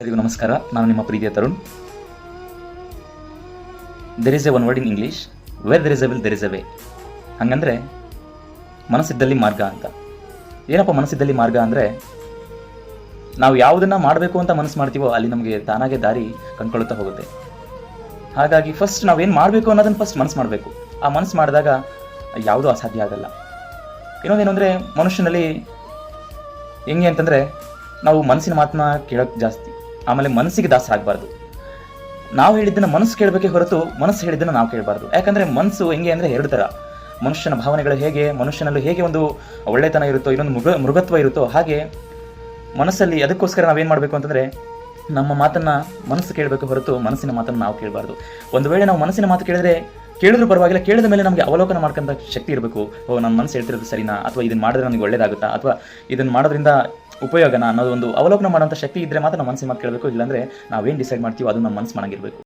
ಎಲ್ಲರಿಗೂ ನಮಸ್ಕಾರ. ನಾನು ನಿಮ್ಮ ಪ್ರೀತಿಯ Tarun. There is a one word in English where there is a will there is a way ಹಂಗಂದ್ರೆ, ಮನಸ್ಸಿದ್ದಲ್ಲಿ ಮಾರ್ಗ ಅಂತ. ಏನಪ್ಪ ಮನಸ್ಸಿದ್ದಲ್ಲಿ ಮಾರ್ಗ ಅಂದರೆ, ನಾವು ಯಾವುದನ್ನ ಮಾಡಬೇಕು ಅಂತ ಮನಸ್ಸು ಮಾಡ್ತೀವೋ, ಅಲ್ಲಿ ನಮಗೆ ತಾನಾಗೆ ದಾರಿ ಕಂಡ್ಕೊಳ್ಳುತ್ತಾ ಹೋಗುತ್ತೆ. ಹಾಗಾಗಿ ಫಸ್ಟ್ ನಾವೇನು ಮಾಡಬೇಕು ಅನ್ನೋದನ್ನು ಫಸ್ಟ್ ಮನಸ್ಸು ಮಾಡಬೇಕು. ಆ ಮನಸ್ಸು ಮಾಡಿದಾಗ ಯಾವುದೂ ಅಸಾಧ್ಯ ಆಗಲ್ಲ. ಇನ್ನೊಂದೇನು ಅಂದರೆ, ಮನುಷ್ಯನಲ್ಲಿ ಹೆಂಗೆ ಅಂತಂದರೆ, ನಾವು ಮನಸ್ಸಿನ ಮಾತನ್ನ ಕೇಳೋಕ್ಕೆ ಜಾಸ್ತಿ. ಆಮೇಲೆ ಮನಸ್ಸಿಗೆ ದಾಸ ಆಗಬಾರ್ದು ನಾವು ಹೇಳಿದ್ದನ್ನು ಮನಸ್ಸು ಕೇಳಬೇಕೇ ಹೊರತು ಮನಸ್ಸು ಹೇಳಿದ್ದನ್ನು ನಾವು ಕೇಳಬಾರ್ದು. ಯಾಕಂದರೆ ಮನಸ್ಸು ಹೆಂಗೆ ಅಂದರೆ ಎರಡು ಥರ. ಮನುಷ್ಯನ ಭಾವನೆಗಳು ಹೇಗೆ, ಮನುಷ್ಯನಲ್ಲಿ ಹೇಗೆ ಒಂದು ಒಳ್ಳೆತನ ಇರುತ್ತೋ, ಇನ್ನೊಂದು ಮೃಗ, ಮೃಗತ್ವ ಇರುತ್ತೋ ಹಾಗೆ ಮನಸ್ಸಲ್ಲಿ ಅದಕ್ಕೋಸ್ಕರ ನಾವೇನು ಮಾಡಬೇಕು ಅಂತಂದರೆ ನಮ್ಮ ಮಾತನ್ನು ಮನಸ್ಸು ಕೇಳಬೇಕು ಹೊರತು ಮನಸ್ಸಿನ ಮಾತನ್ನು ನಾವು ಕೇಳಬಾರ್ದು. ಒಂದು ವೇಳೆ ನಾವು ಮನಸ್ಸಿನ ಮಾತು ಕೇಳಿದ್ರೆ ಕೇಳಿದ್ರು ಪರವಾಗಿಲ್ಲ, ಕೇಳಿದ ಮೇಲೆ ನಮಗೆ ಅವಲೋಕನ ಮಾಡ್ಕೊಂತ ಶಕ್ತಿ ಇರಬೇಕು. ಓ ನನ್ನ ಮನಸ್ಸು ಹೇಳ್ತಿರೋದು ಸರಿನಾ? ಅಥವಾ ಇದನ್ನು ಮಾಡಿದ್ರೆ ನನಗೆ ಒಳ್ಳೇದಾಗುತ್ತಾ? ಅಥವಾ ಇದನ್ನು ಮಾಡೋದ್ರಿಂದ ಉಪಯೋಗನ ಅನ್ನೋದು ಒಂದು ಅವಲೋಕನ ಮಾಡುವಂಥ ಶಕ್ತಿ ಇದ್ದರೆ ಮಾತ್ರ ನಮ್ಮ ಮನಸ್ಸಿನ ಮಾತು ಕೇಳಬೇಕು, ಇಲ್ಲಾಂದರೆ ನಾವೇನು ಡಿಸೈಡ್ ಮಾಡ್ತೀವೋ ಅದು ನಮ್ಮ ಮನಸ್ಸು ಮಾಡಂಗಿರಬೇಕು